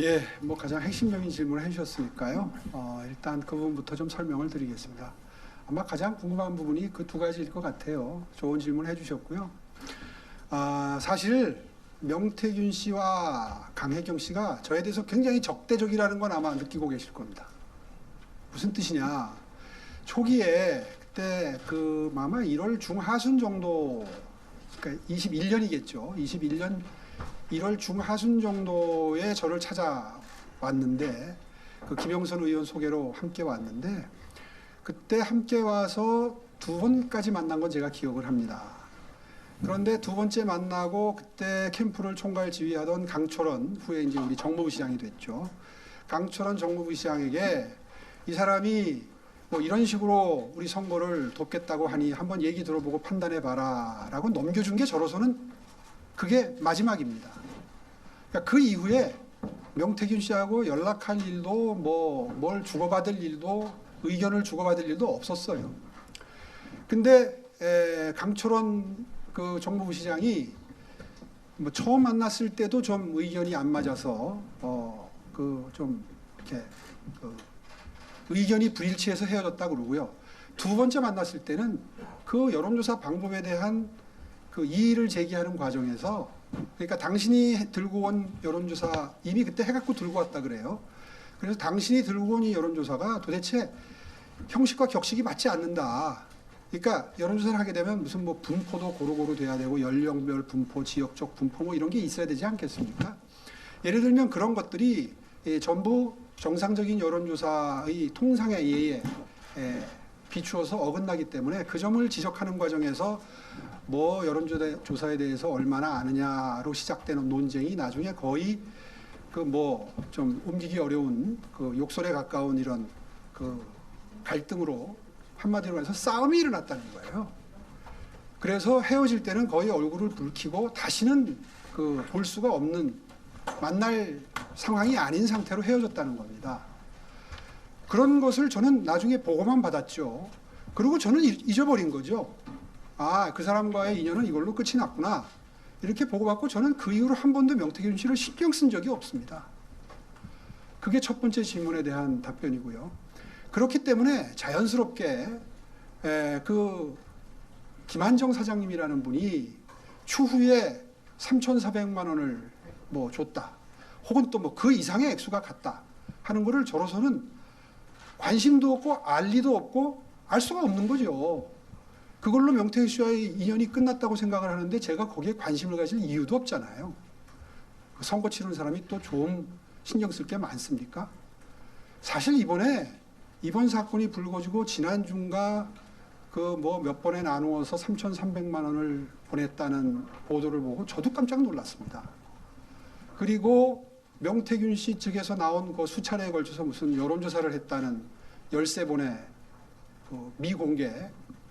예, 뭐 가장 핵심적인 질문을 해주셨으니까요. 어, 일단 그 부분부터 좀 설명을 드리겠습니다. 아마 가장 궁금한 부분이 그 두 가지일 것 같아요. 좋은 질문 해주셨고요. 아, 사실 명태균 씨와 강혜경 씨가 저에 대해서 굉장히 적대적이라는 건 아마 느끼고 계실 겁니다. 무슨 뜻이냐? 초기에 그때 그 아마 1월 중하순 정도, 그러니까 21년이겠죠. 21년 1월 중하순 정도에 저를 찾아왔는데 그 김영선 의원 소개로 함께 왔는데 그때 함께 와서 두 번까지 만난 건 제가 기억을 합니다. 그런데 두 번째 만나고 그때 캠프를 총괄 지휘하던 강철원 후에 이제 우리 정무부 시장이 됐죠. 강철원 정무부 시장에게 이 사람이 뭐 이런 식으로 우리 선거를 돕겠다고 하니 한번 얘기 들어보고 판단해 봐라라고 넘겨준 게 저로서는 그게 마지막입니다. 그러니까 그 이후에 명태균 씨하고 연락할 일도 뭐 뭘 주고받을 일도 의견을 주고받을 일도 없었어요. 근데 에, 강철원 그 정무부 시장이 뭐 처음 만났을 때도 좀 의견이 안 맞아서 어 그 좀 이렇게 그 의견이 불일치해서 헤어졌다 그러고요. 두 번째 만났을 때는 그 여론조사 방법에 대한 그 이의를 제기하는 과정에서 그러니까 당신이 들고 온 여론조사 이미 그때 해갖고 들고 왔다 그래요. 그래서 당신이 들고 온 이 여론조사가 도대체 형식과 격식이 맞지 않는다. 그러니까 여론조사를 하게 되면 무슨 뭐 분포도 고루고루 돼야 되고 연령별 분포, 지역적 분포 뭐 이런 게 있어야 되지 않겠습니까? 예를 들면 그런 것들이 예, 전부 정상적인 여론조사의 통상의 예에 예, 비추어서 어긋나기 때문에 그 점을 지적하는 과정에서 뭐 여론조사에 대해서 얼마나 아느냐로 시작되는 논쟁이 나중에 거의 그 뭐 좀 옮기기 어려운 그 욕설에 가까운 이런 그 갈등으로 한마디로 해서 싸움이 일어났다는 거예요. 그래서 헤어질 때는 거의 얼굴을 붉히고 다시는 그 볼 수가 없는 만날 상황이 아닌 상태로 헤어졌다는 겁니다. 그런 것을 저는 나중에 보고만 받았죠. 그리고 저는 잊- 잊어버린 거죠. 아, 그 사람과의 인연은 이걸로 끝이 났구나. 이렇게 보고받고 저는 그 이후로 한 번도 명태균 씨를 신경 쓴 적이 없습니다. 그게 첫 번째 질문에 대한 답변이고요. 그렇기 때문에 자연스럽게 에, 그 김한정 사장님이라는 분이 추후에 3,400만 원을 뭐 줬다. 혹은 또 뭐 그 이상의 액수가 갔다 하는 거를 저로서는 관심도 없고 알 리도 없고 알 수가 없는 거죠. 그걸로 명태균 씨와의 인연이 끝났다고 생각을 하는데 제가 거기에 관심을 가질 이유도 없잖아요. 그 선거 치르는 사람이 또 좀 신경 쓸 게 많습니까? 사실 이번에 이번 사건이 불거지고 지난주인가 그뭐 몇 번에 나누어서 3,300만 원을 보냈다는 보도를 보고 저도 깜짝 놀랐습니다. 그리고 명태균 씨 측에서 나온 그 수차례에 걸쳐서 무슨 여론조사를 했다는 열세 번의 그 미공개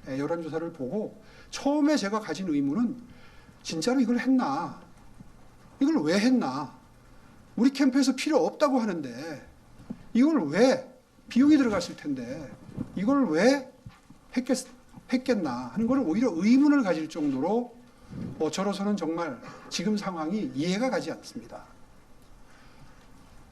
여론조사를 보고 처음에 제가 가진 의문은 진짜로 이걸 했나? 이걸 왜 했나? 우리 캠프에서 필요 없다고 하는데 이걸 왜 비용이 들어갔을 텐데 이걸 왜 했겠, 했겠나 하는 걸 오히려 의문을 가질 정도로 어, 저로서는 정말 지금 상황이 이해가 가지 않습니다.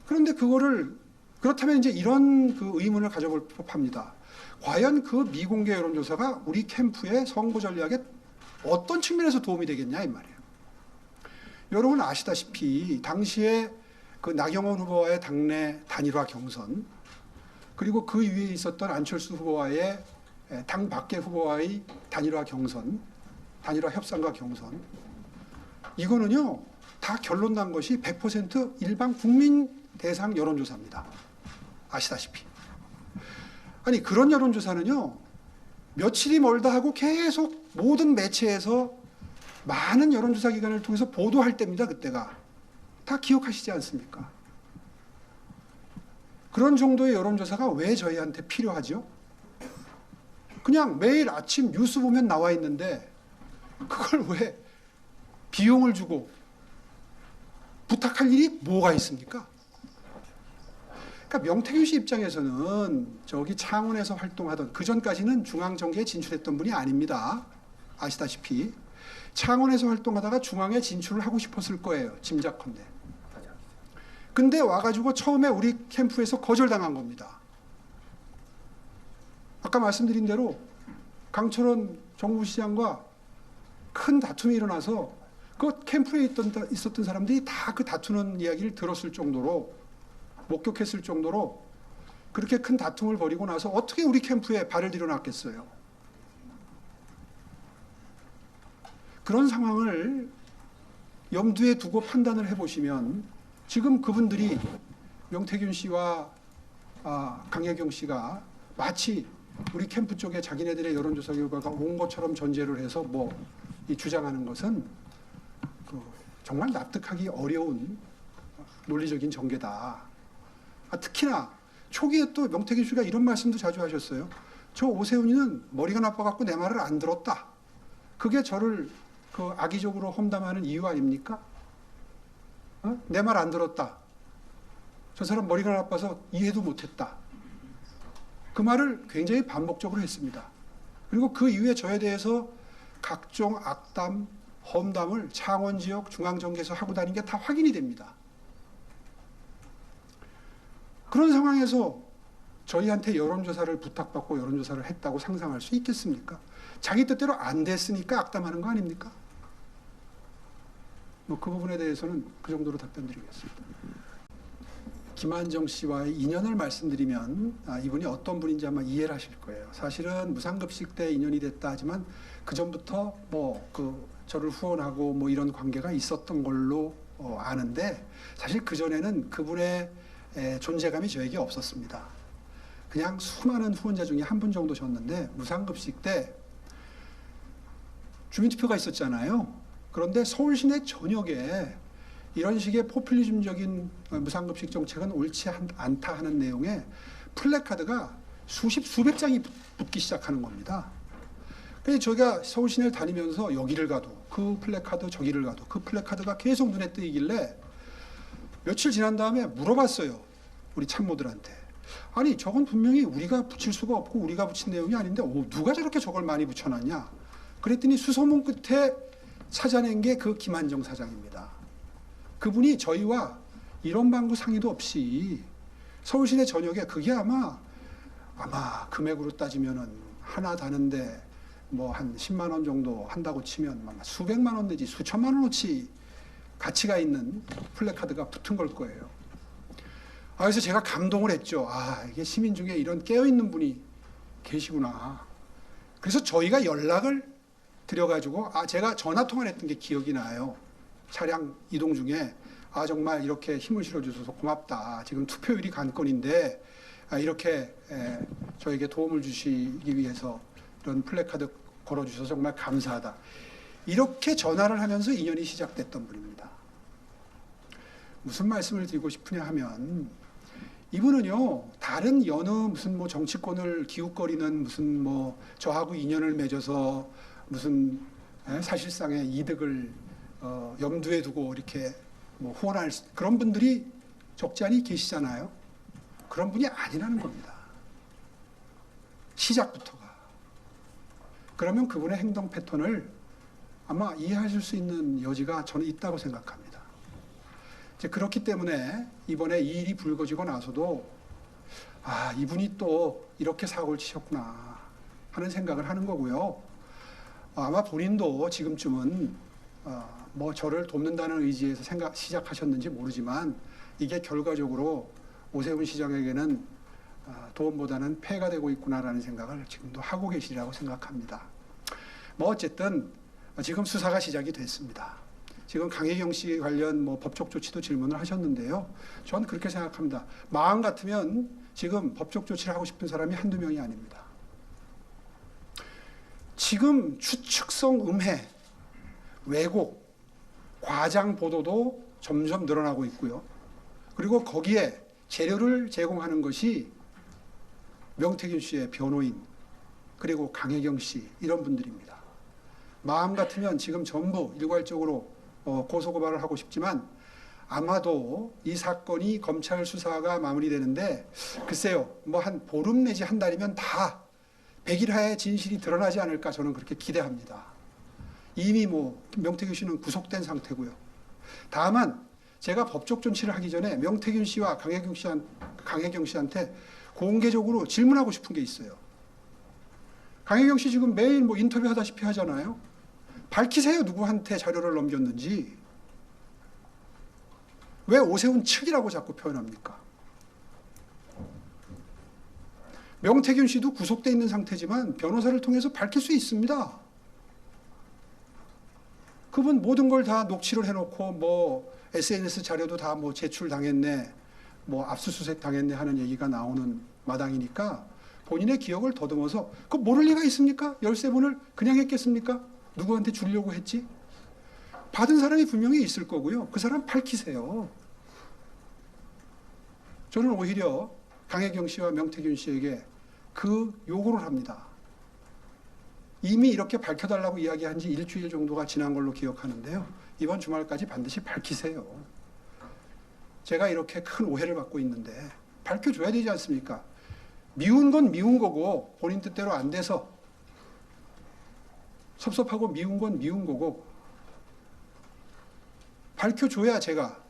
그런데 그거를 그렇다면 이제 이런 그 의문을 가져볼 법합니다. 과연 그 미공개 여론조사가 우리 캠프의 선거 전략에 어떤 측면에서 도움이 되겠냐 이 말이에요. 여러분 아시다시피 당시에 그 나경원 후보와의 당내 단일화 경선 그리고 그 위에 있었던 안철수 후보와의 에, 당 밖의 후보와의 단일화 경선, 단일화 협상과 경선 이거는요 다 결론 난 것이 100% 일반 국민 대상 여론조사입니다. 아시다시피 아니 그런 여론조사는요 며칠이 멀다 하고 계속 모든 매체에서 많은 여론조사 기관을 통해서 보도할 때입니다 그때가 다 기억하시지 않습니까? 그런 정도의 여론조사가 왜 저희한테 필요하죠? 그냥 매일 아침 뉴스 보면 나와 있는데 그걸 왜 비용을 주고 부탁할 일이 뭐가 있습니까? 그러니까 명태균 씨 입장에서는 저기 창원에서 활동하던 그 전까지는 중앙 정계에 진출했던 분이 아닙니다. 아시다시피 창원에서 활동하다가 중앙에 진출을 하고 싶었을 거예요. 짐작컨대. 근데 와가지고 처음에 우리 캠프에서 거절당한 겁니다. 아까 말씀드린 대로 강철원 정부시장과 큰 다툼이 일어나서 그 캠프에 있던, 있었던 사람들이 다 그 다투는 이야기를 들었을 정도로 목격했을 정도로 그렇게 큰 다툼을 벌이고 나서 어떻게 우리 캠프에 발을 들여놨겠어요? 그런 상황을 염두에 두고 판단을 해보시면 지금 그분들이 명태균 씨와 아, 강혜경 씨가 마치 우리 캠프 쪽에 자기네들의 여론조사 결과가 온 것처럼 전제를 해서 뭐이 주장하는 것은 그 정말 납득하기 어려운 논리적인 전개다. 아, 특히나 초기에 또 명태균 씨가 이런 말씀도 자주 하셨어요. 저 오세훈이는 머리가 나빠갖고 내 말을 안 들었다. 그게 저를 그 악의적으로 험담하는 이유 아닙니까? 어? 내말 안 들었다. 저 사람 머리가 나빠서 이해도 못했다. 그 말을 굉장히 반복적으로 했습니다. 그리고 그 이후에 저에 대해서 각종 악담, 험담을 창원 지역 중앙정계에서 하고 다닌 게 다 확인이 됩니다. 그런 상황에서 저희한테 여론조사를 부탁받고 여론조사를 했다고 상상할 수 있겠습니까? 자기 뜻대로 안 됐으니까 악담하는 거 아닙니까? 뭐 그 부분에 대해서는 그 정도로 답변드리겠습니다. 김한정 씨와의 인연을 말씀드리면 아, 이분이 어떤 분인지 아마 이해를 하실 거예요. 사실은 무상급식 때 인연이 됐다 하지만 그 전부터 뭐 그 저를 후원하고 뭐 이런 관계가 있었던 걸로 어, 아는데 사실 그 전에는 그분의 에, 존재감이 저에게 없었습니다. 그냥 수많은 후원자 중에 한 분 정도 셨는데 무상급식 때 주민투표가 있었잖아요. 그런데 서울 시내 전역에 이런 식의 포퓰리즘적인 무상급식 정책은 옳지 않다 하는 내용의 플래카드가 수십 수백 장이 붙기 시작하는 겁니다. 그래서 저희가 서울 시내를 다니면서 여기를 가도 그 플래카드 저기를 가도 그 플래카드가 계속 눈에 띄길래 며칠 지난 다음에 물어봤어요. 우리 참모들한테. 아니 저건 분명히 우리가 붙일 수가 없고 우리가 붙인 내용이 아닌데 오, 누가 저렇게 저걸 많이 붙여놨냐? 그랬더니 수소문 끝에 찾아낸 게 그 김한정 사장입니다. 그분이 저희와 이런 방구 상의도 없이 서울시내 전역에 그게 아마 아마 금액으로 따지면은 하나 다는데 뭐 한 10만 원 정도 한다고 치면 수백만 원 내지 수천만 원어치 가치가 있는 플래카드가 붙은 걸 거예요. 아, 그래서 제가 감동을 했죠. 아, 이게 시민 중에 이런 깨어있는 분이 계시구나. 그래서 저희가 연락을 드려가지고, 아, 제가 전화 통화를 했던 게 기억이 나요. 차량 이동 중에, 아, 정말 이렇게 힘을 실어주셔서 고맙다. 지금 투표율이 관건인데, 아, 이렇게 에, 저에게 도움을 주시기 위해서 이런 플래카드 걸어주셔서 정말 감사하다. 이렇게 전화를 하면서 인연이 시작됐던 분입니다. 무슨 말씀을 드리고 싶으냐 하면 이분은요 다른 여느 무슨 뭐 정치권을 기웃거리는 무슨 뭐 저하고 인연을 맺어서 무슨 에, 사실상의 이득을 어, 염두에 두고 이렇게 뭐 후원할 수- 그런 분들이 적지 않이 계시잖아요. 그런 분이 아니라는 겁니다. 시작부터가. 그러면 그분의 행동 패턴을 아마 이해하실 수 있는 여지가 저는 있다고 생각합니다. 그렇기 때문에 이번에 이 일이 불거지고 나서도 아 이분이 또 이렇게 사고를 치셨구나 하는 생각을 하는 거고요. 아마 본인도 지금쯤은 어, 뭐 저를 돕는다는 의지에서 생각 시작하셨는지 모르지만 이게 결과적으로 오세훈 시장에게는 어, 도움보다는 폐가 되고 있구나라는 생각을 지금도 하고 계시리라고 생각합니다. 뭐 어쨌든 지금 수사가 시작이 됐습니다. 지금 강혜경 씨 관련 뭐 법적 조치도 질문을 하셨는데요. 저는 그렇게 생각합니다. 마음 같으면 지금 법적 조치를 하고 싶은 사람이 한두 명이 아닙니다. 지금 추측성 음해, 왜곡, 과장 보도도 점점 늘어나고 있고요. 그리고 거기에 재료를 제공하는 것이 명태균 씨의 변호인, 그리고 강혜경 씨, 이런 분들입니다. 마음 같으면 지금 전부 일괄적으로 어, 고소고발을 하고 싶지만 아마도 이 사건이 검찰 수사가 마무리되는데 글쎄요, 뭐 한 보름 내지 한 달이면 다 백일하의 진실이 드러나지 않을까 저는 그렇게 기대합니다. 이미 뭐 명태규 씨는 구속된 상태고요. 다만 제가 법적 조치를 하기 전에 명태균 씨와 강혜경 씨한 강혜경 씨한테 공개적으로 질문하고 싶은 게 있어요. 강혜경 씨 지금 매일 뭐 인터뷰 하다시피 하잖아요. 밝히세요 누구한테 자료를 넘겼는지. 왜 오세훈 측이라고 자꾸 표현합니까? 명태균 씨도 구속돼 있는 상태지만 변호사를 통해서 밝힐 수 있습니다. 그분 모든 걸 다 녹취를 해놓고 뭐 SNS 자료도 다 뭐 제출 당했네, 뭐 압수수색 당했네 하는 얘기가 나오는 마당이니까 본인의 기억을 더듬어서 그 모를 리가 있습니까? 13번을 그냥 했겠습니까? 누구한테 주려고 했지? 받은 사람이 분명히 있을 거고요. 그 사람 밝히세요. 저는 오히려 강혜경 씨와 명태균 씨에게 그 요구를 합니다. 이미 이렇게 밝혀달라고 이야기한 지 일주일 정도가 지난 걸로 기억하는데요. 이번 주말까지 반드시 밝히세요. 제가 이렇게 큰 오해를 받고 있는데 밝혀줘야 되지 않습니까? 미운 건 미운 거고 본인 뜻대로 안 돼서 섭섭하고 미운 건 미운 거고 밝혀줘야 제가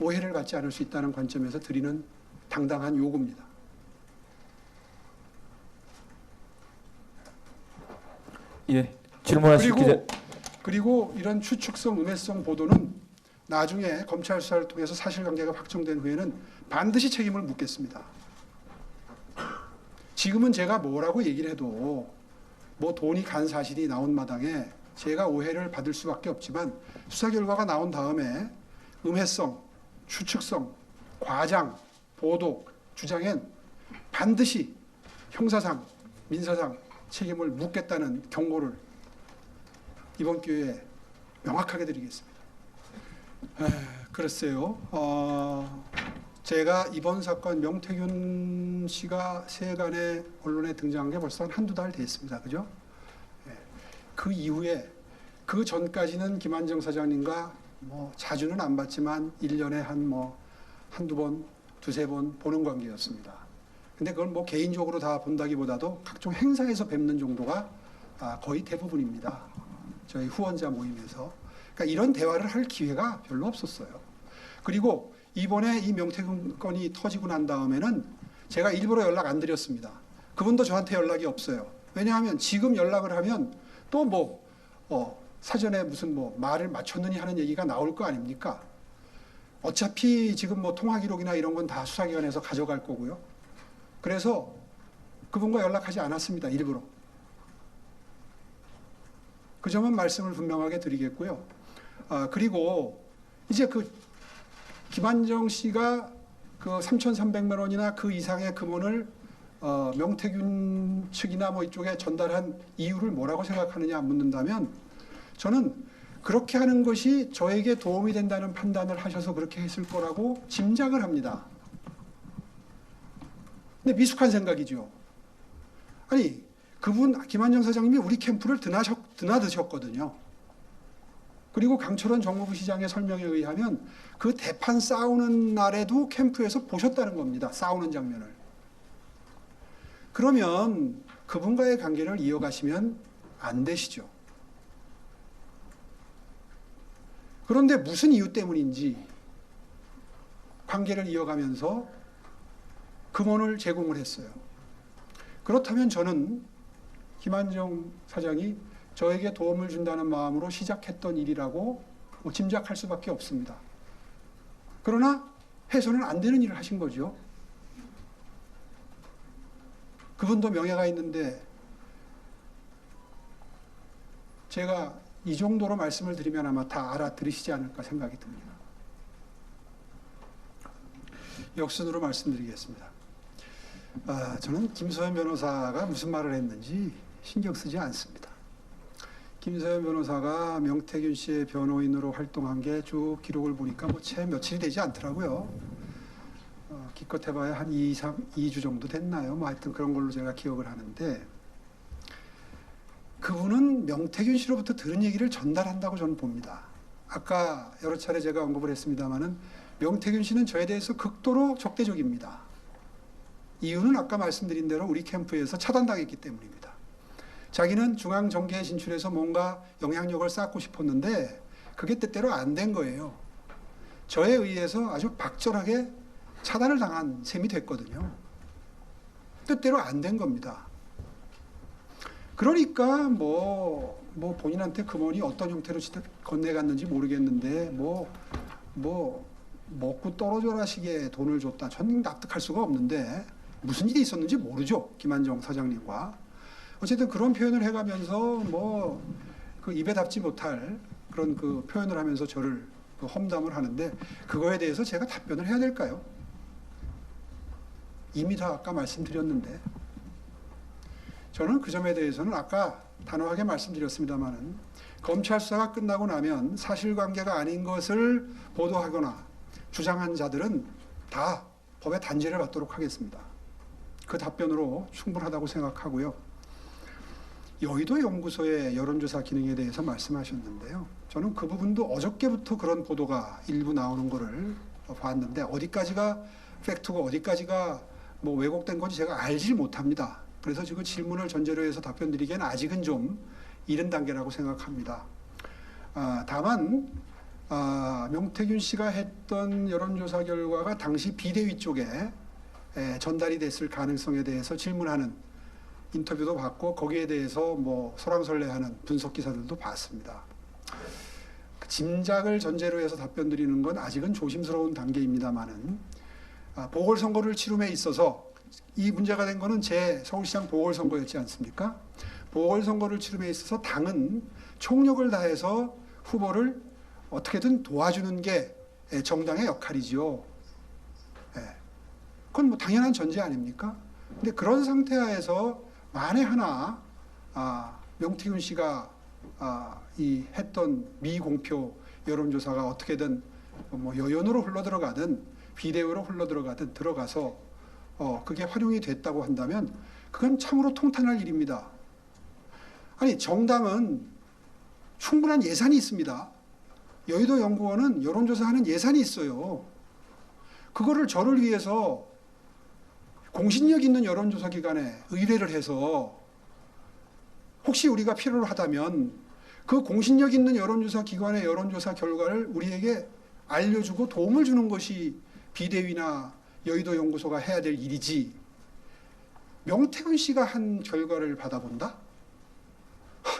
오해를 받지 않을 수 있다는 관점에서 드리는 당당한 요구입니다. 예, 질문하실. 그리고 그리고 이런 추측성, 음해성 보도는 나중에 검찰 수사를 통해서 사실관계가 확정된 후에는 반드시 책임을 묻겠습니다. 지금은 제가 뭐라고 얘기를 해도 뭐 돈이 간 사실이 나온 마당에 제가 오해를 받을 수밖에 없지만 수사 결과가 나온 다음에 음해성, 추측성, 과장, 보도, 주장엔 반드시 형사상, 민사상 책임을 묻겠다는 경고를 이번 기회에 명확하게 드리겠습니다. 에, 글쎄요. 어, 제가 이번 사건 명태균 씨가 세간의 언론에 등장한 게 벌써 한 한두 달 됐습니다. 그죠? 예. 그 이후에 그 전까지는 김한정 사장님과 뭐 자주는 안 봤지만 1년에 한 뭐 한두 번, 두세 번 보는 관계였습니다. 근데 그건 뭐 개인적으로 다 본다기보다도 각종 행사에서 뵙는 정도가 아, 거의 대부분입니다. 저희 후원자 모임에서. 그러니까 이런 대화를 할 기회가 별로 없었어요. 그리고 이번에 이 명태균 건이 터지고 난 다음에는 제가 일부러 연락 안 드렸습니다. 그분도 저한테 연락이 없어요. 왜냐하면 지금 연락을 하면 또 뭐, 어, 사전에 무슨 뭐 말을 맞췄느니 하는 얘기가 나올 거 아닙니까? 어차피 지금 뭐 통화 기록이나 이런 건 다 수사기관에서 가져갈 거고요. 그래서 그분과 연락하지 않았습니다. 일부러. 그 점은 말씀을 분명하게 드리겠고요. 아, 그리고 이제 그 김한정 씨가 그 3,300만 원이나 그 이상의 금원을 어, 명태균 측이나 뭐 이쪽에 전달한 이유를 뭐라고 생각하느냐 묻는다면 저는 그렇게 하는 것이 저에게 도움이 된다는 판단을 하셔서 그렇게 했을 거라고 짐작을 합니다. 근데 미숙한 생각이죠. 아니, 그분, 김한정 사장님이 우리 캠프를 드나셨, 드나드셨거든요. 그리고 강철원 정무부 시장의 설명에 의하면 그 대판 싸우는 날에도 캠프에서 보셨다는 겁니다. 싸우는 장면을. 그러면 그분과의 관계를 이어가시면 안 되시죠. 그런데 무슨 이유 때문인지 관계를 이어가면서 금원을 제공을 했어요. 그렇다면 저는 김한정 사장이 저에게 도움을 준다는 마음으로 시작했던 일이라고 뭐 짐작할 수밖에 없습니다. 그러나 해서는 안 되는 일을 하신 거죠. 그분도 명예가 있는데 제가 이 정도로 말씀을 드리면 아마 다 알아들으시지 않을까 생각이 듭니다. 역순으로 말씀드리겠습니다. 아, 저는 김소연 변호사가 무슨 말을 했는지 신경 쓰지 않습니다. 김소연 변호사가 명태균 씨의 변호인으로 활동한 게 쭉 기록을 보니까 뭐 채 며칠이 되지 않더라고요. 어, 기껏 해봐야 한 2, 3, 2주 정도 됐나요? 뭐 하여튼 그런 걸로 제가 기억을 하는데 그분은 명태균 씨로부터 들은 얘기를 전달한다고 저는 봅니다. 아까 여러 차례 제가 언급을 했습니다마는 명태균 씨는 저에 대해서 극도로 적대적입니다. 이유는 아까 말씀드린 대로 우리 캠프에서 차단당했기 때문입니다. 자기는 중앙 정계에 진출해서 뭔가 영향력을 쌓고 싶었는데 그게 뜻대로 안 된 거예요. 저에 의해서 아주 박절하게 차단을 당한 셈이 됐거든요. 뜻대로 안 된 겁니다. 그러니까 뭐, 뭐 본인한테 금원이 어떤 형태로 건네갔는지 모르겠는데 뭐, 뭐, 먹고 떨어져라 식의 돈을 줬다. 저는 납득할 수가 없는데 무슨 일이 있었는지 모르죠. 김한정 사장님과. 어쨌든 그런 표현을 해가면서 뭐 그 입에 담지 못할 그런 그 표현을 하면서 저를 그 험담을 하는데 그거에 대해서 제가 답변을 해야 될까요? 이미 다 아까 말씀드렸는데 저는 그 점에 대해서는 아까 단호하게 말씀드렸습니다만은 검찰 수사가 끝나고 나면 사실관계가 아닌 것을 보도하거나 주장한 자들은 다 법의 단죄를 받도록 하겠습니다. 그 답변으로 충분하다고 생각하고요. 여의도 연구소의 여론조사 기능에 대해서 말씀하셨는데요. 저는 그 부분도 어저께부터 그런 보도가 일부 나오는 거를 봤는데 어디까지가 팩트고 어디까지가 뭐 왜곡된 건지 제가 알질 못합니다. 그래서 지금 질문을 전제로 해서 답변 드리기에는 아직은 좀 이른 단계라고 생각합니다. 아, 다만 아, 명태균 씨가 했던 여론조사 결과가 당시 비대위 쪽에 에, 전달이 됐을 가능성에 대해서 질문하는 인터뷰도 받고 거기에 대해서 뭐 소랑설레하는 분석 기사들도 봤습니다. 그 짐작을 전제로 해서 답변 드리는 건 아직은 조심스러운 단계입니다만은 아, 보궐선거를 치rum에 있어서 이 문제가 된 거는 제 서울시장 보궐선거였지 않습니까? 보궐선거를 치rum에 있어서 당은 총력을 다해서 후보를 어떻게든 도와주는 게 정당의 역할이지요. 예. 그건 뭐 당연한 전제 아닙니까? 근데 그런 상태 하에서 만에 하나 아, 명태균 씨가 아, 이 했던 미공표 여론조사가 어떻게든 뭐 여연으로 흘러 들어가든 비대위로 흘러 들어가든 들어가서 어, 그게 활용이 됐다고 한다면 그건 참으로 통탄할 일입니다. 아니 정당은 충분한 예산이 있습니다. 여의도 연구원은 여론조사하는 예산이 있어요. 그거를 저를 위해서 공신력 있는 여론조사 기관에 의뢰를 해서 혹시 우리가 필요로 하다면 그 공신력 있는 여론조사 기관의 여론조사 결과를 우리에게 알려주고 도움을 주는 것이 비대위나 여의도 연구소가 해야 될 일이지 명태균 씨가 한 결과를 받아본다?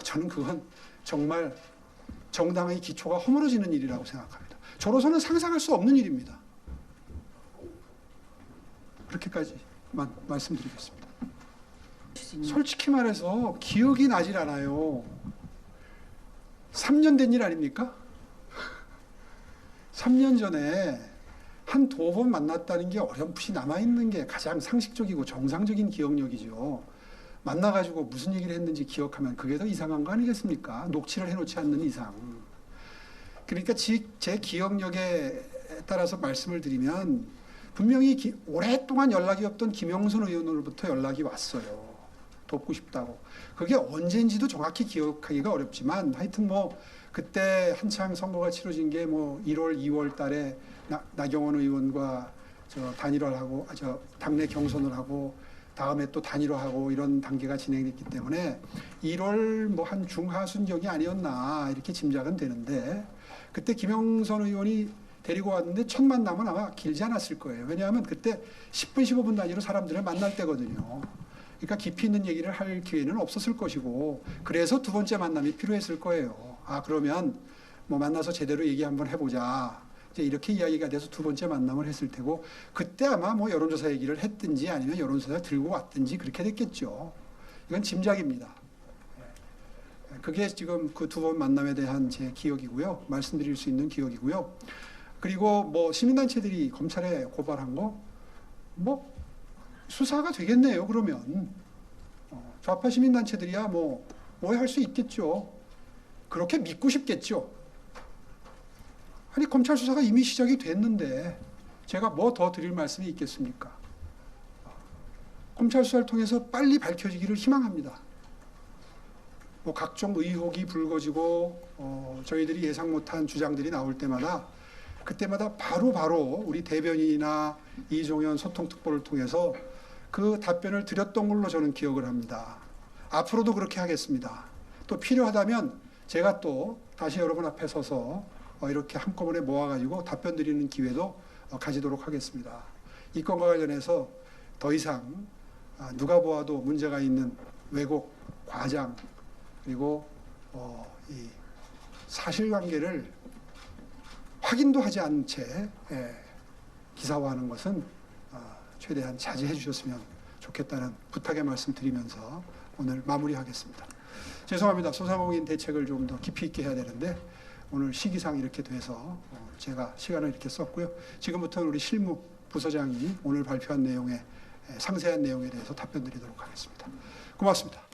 저는 그건 정말 정당의 기초가 허물어지는 일이라고 생각합니다. 저로서는 상상할 수 없는 일입니다. 그렇게까지 만 말씀드리겠습니다. 솔직히 말해서 기억이 나질 않아요. 3년 된 일 아닙니까? 3년 전에 한 두 번 만났다는 게 어렴풋이 남아있는 게 가장 상식적이고 정상적인 기억력이죠. 만나가지고 무슨 얘기를 했는지 기억하면 그게 더 이상한 거 아니겠습니까? 녹취를 해놓지 않는 이상. 그러니까 지- 제 기억력에 따라서 말씀을 드리면 분명히 기- 오랫동안 연락이 없던 김영선 의원으로부터 연락이 왔어요. 돕고 싶다고. 그게 언제인지도 정확히 기억하기가 어렵지만 하여튼 뭐 그때 한창 선거가 치러진 게 뭐 1월, 2월 달에 나, 나경원 의원과 저 단일화를 하고 아, 저 당내 경선을 하고 다음에 또 단일화하고 이런 단계가 진행됐기 때문에 1월 뭐 한 중하순경이 아니었나 이렇게 짐작은 되는데 그때 김영선 의원이 데리고 왔는데 첫 만남은 아마 길지 않았을 거예요. 왜냐하면 그때 10분 15분 단위로 사람들을 만날 때거든요. 그러니까 깊이 있는 얘기를 할 기회는 없었을 것이고 그래서 두 번째 만남이 필요했을 거예요. 아 그러면 뭐 만나서 제대로 얘기 한번 해보자. 이제 이렇게 이야기가 돼서 두 번째 만남을 했을 테고 그때 아마 뭐 여론조사 얘기를 했든지 아니면 여론조사 들고 왔든지 그렇게 됐겠죠. 이건 짐작입니다. 예. 그게 지금 그 두 번 만남에 대한 제 기억이고요. 말씀드릴 수 있는 기억이고요. 그리고 뭐 시민단체들이 검찰에 고발한 거 뭐 수사가 되겠네요. 그러면 어, 좌파 시민단체들이야 뭐 오해할 수 있겠죠. 그렇게 믿고 싶겠죠. 아니 검찰 수사가 이미 시작이 됐는데 제가 뭐 더 드릴 말씀이 있겠습니까? 검찰 수사를 통해서 빨리 밝혀지기를 희망합니다. 뭐 각종 의혹이 불거지고 어, 저희들이 예상 못한 주장들이 나올 때마다 그때마다 바로바로 바로 우리 대변인이나 이종현 소통특보를 통해서 그 답변을 드렸던 걸로 저는 기억을 합니다. 앞으로도 그렇게 하겠습니다. 또 필요하다면 제가 또 다시 여러분 앞에 서서 어, 이렇게 한꺼번에 모아가지고 답변 드리는 기회도 어, 가지도록 하겠습니다. 이 건과 관련해서 더 이상 아, 누가 보아도 문제가 있는 왜곡, 과장 그리고 어, 이 사실관계를 확인도 하지 않은 채 예, 기사화하는 것은 어, 최대한 자제해 주셨으면 좋겠다는 부탁의 말씀 드리면서 오늘 마무리하겠습니다. 죄송합니다. 소상공인 대책을 좀 더 깊이 있게 해야 되는데 오늘 시기상 이렇게 돼서 어, 제가 시간을 이렇게 썼고요. 지금부터는 우리 실무 부서장이 오늘 발표한 내용에 에, 상세한 내용에 대해서 답변 드리도록 하겠습니다. 고맙습니다.